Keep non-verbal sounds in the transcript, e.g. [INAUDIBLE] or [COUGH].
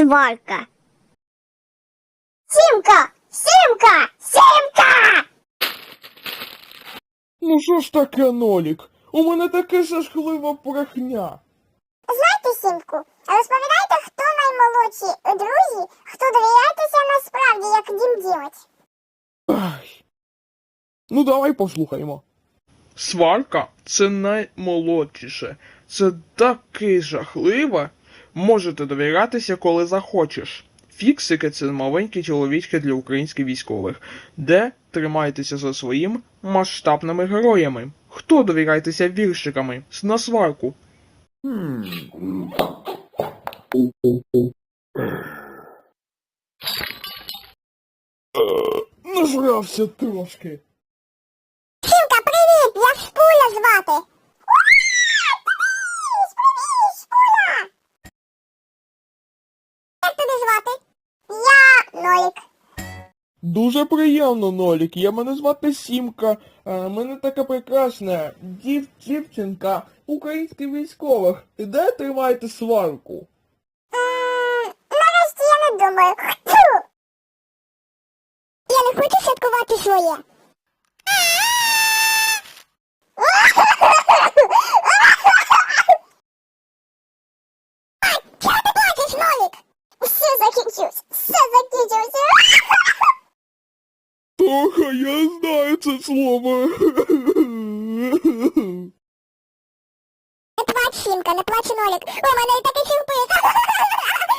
сварка. Сімка! Сімка! Сімка! Ну що ж таке, Нолік? У мене таке жахлива брехня. Знаєте, Сімку, розповідайте, хто наймолодші у друзі, хто довіряєтеся насправді, як дім ділать. Ай. Ну давай послухаймо. Сварка це наймолодшіше. Це таке жахливе. Можете довірятися, коли захочеш. Фіксики це маленькі чоловічки для українських військових, де тримайтеся за своїм масштабними героями. Хто довіряйтеся віршиками на сварку? Нажрався трошки. Сімка, привіт! Я Шпуля звати. Ура! Привіт! Привіт, Шпуля! Як тебе звати? Я Нолік. Дуже приємно, Нолік. Я мене звати Сімка. А, мене така прекрасна дів дівчинка українських військових. Де тримаєте сварку? М, Нарешті я не думаю. Я не хочу святкувати своє. Тоха, я знаю це слово. Не плач, Сімка, не плач, Нолік. У мене і таке сюрприз. [LAUGHS]